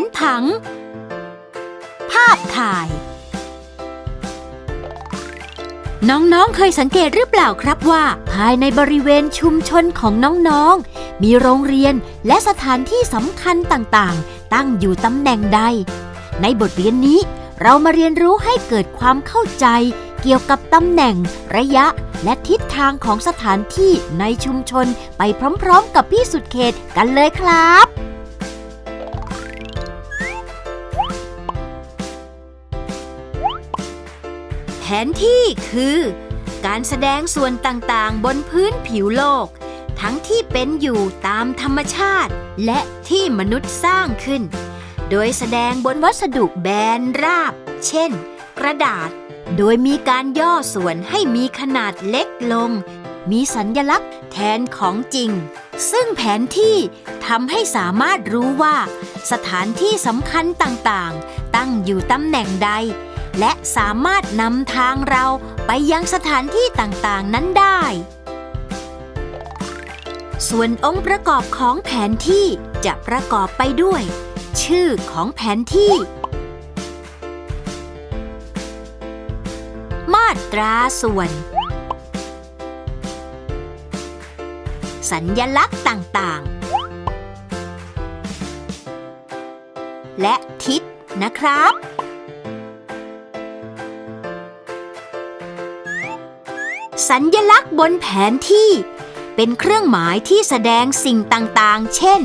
นผัง ภาพถ่าย น้องๆเคยสังเกตหรือเปล่าครับว่า ภายในบริเวณชุมชนของน้องๆ มีโรงเรียนและสถานที่สำคัญต่างๆ ตั้งอยู่ตำแหน่งใด ในบทเรียนนี้เรามาเรียนรู้ให้เกิดความเข้าใจ เกี่ยวกับตำแหน่ง ระยะ และทิศทางของสถานที่ในชุมชนไปพร้อมๆ กับพี่สุดเขตกันเลยครับ นที่คือ การแสดงส่วนต่างๆ บนพื้นผิวโลก ทั้งที่เป็นอยู่ตามธรรมชาติ และที่มนุษย์สร้างขึ้น โดยแสดงบนวัสดุแบนราบ เช่น กระดาษ โดยมีการย่อส่วนให้มีขนาดเล็กลง มีสัญญลักษณ์แทนของจริง ซึ่งแผนที่ทำให้สามารถรู้ว่า สถานที่สำคัญต่างๆ ตั้งอยู่ตำแหน่งใด และสามารถนำทางเราไปยังสถานที่ต่างๆ นั้นได้ ส่วนองค์ประกอบของแผนที่จะประกอบไปด้วย ชื่อของแผนที่ มาตราส่วน สัญญลักษณ์ต่างๆ และทิศนะครับ สัญญลักษณ์บนแผนที่ เป็นเครื่องหมายที่แสดงสิ่งต่างๆ เช่น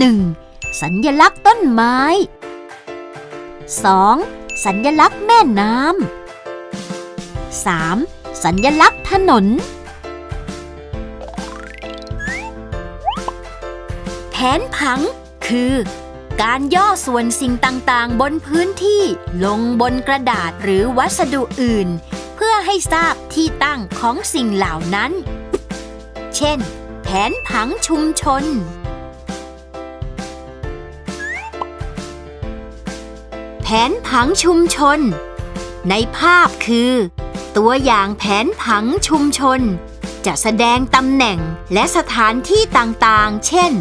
1. สัญญลักษณ์ต้นไม้ 2. สัญญลักษณ์แม่น้ำ 3. สัญญลักษณ์ถนน แผนผังคือการย่อส่วนสิ่งต่างๆ บนพื้นที่ลงบนกระดาษหรือวัสดุอื่น พื่อให้ทราบที่ตั้งของสิ่งเหล่านั้น เช่น แผนผังชุมชน แผนผังชุมชน ในภาพคือ ตัวอย่างแผนผังชุมชน จะแสดงตำแหน่งและสถานที่ต่างๆ เช่น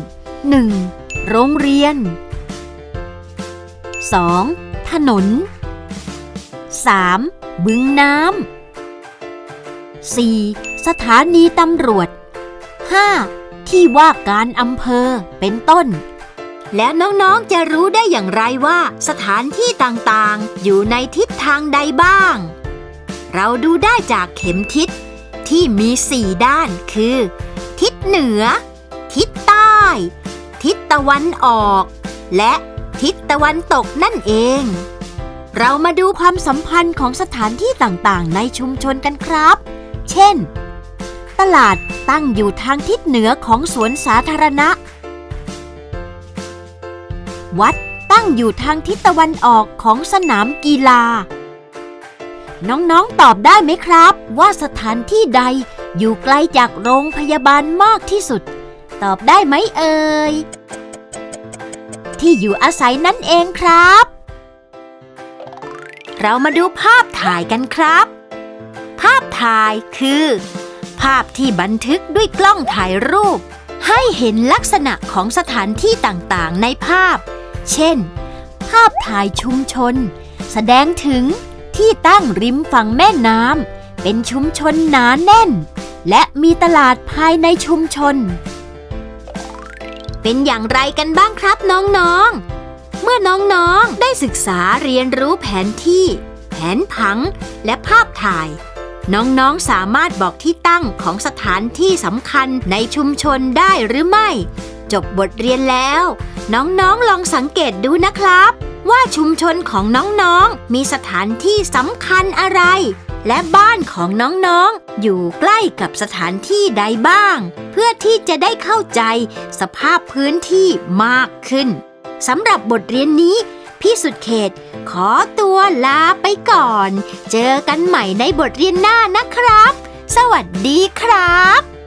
1. โรงเรียน 2. ถนน 3. บึงน้ำ 4. สถานีตำรวจ 5. ที่ว่าการอำเภอเป็นต้น แล้วน้องๆจะรู้ได้อย่างไรว่า สถานที่ต่างๆ อยู่ในทิศทางใดบ้าง เราดูได้จากเข็มทิศที่มีสี่ด้านคือ ทิศเหนือ ทิศใต้ ทิศตะวันออก และทิศตะวันตกนั่นเอง เรามาดูความสัมพันธ์ของสถานที่ต่างๆ ในชุมชนกันครับ เช่น ตลาดตั้งอยู่ทางทิศเหนือของสวนสาธารณะ วัดตั้งอยู่ทางทิศตะวันออกของสนามกีฬา น้องๆ ตอบได้ไหมครับ ว่าสถานที่ใดอยู่ไกลจากโรงพยาบาลมากที่สุด ตอบได้ไหมเอ่ย ที่อยู่อาศัยนั่นเองครับ เรามาดูภาพถ่ายกันครับ ภาพถ่ายคือ ภาพที่บันทึกด้วยกล้องถ่ายรูป ให้เห็นลักษณะของสถานที่ต่างๆ ในภาพ เช่น ภาพถ่ายชุมชน แสดงถึงที่ตั้งริมฝั่งแม่น้ำเป็นชุมชนหนาแน่น และมีตลาดภายในชุมชน เป็นอย่างไรกันบ้างครับน้องๆ มื่อน้องๆ ได้ศึกษาเรียนรู้แผนที่ แผนผัง และภาพถ่าย น้องๆ สามารถบอกที่ตั้งของสถานที่สำคัญในชุมชนได้หรือไม่ จบบทเรียนแล้ว น้องๆ ลองสังเกตดูนะครับ ว่าชุมชนของน้องๆ มีสถานที่สำคัญอะไร และบ้านของน้องๆ อยู่ใกล้กับสถานที่ใดบ้าง เพื่อที่จะได้เข้าใจสภาพพื้นที่มากขึ้น สำหรับบทเรียนนี้ พี่สุดเขตขอตัวลาไปก่อน เจอกันใหม่ในบทเรียนหน้านะครับ สวัสดีครับ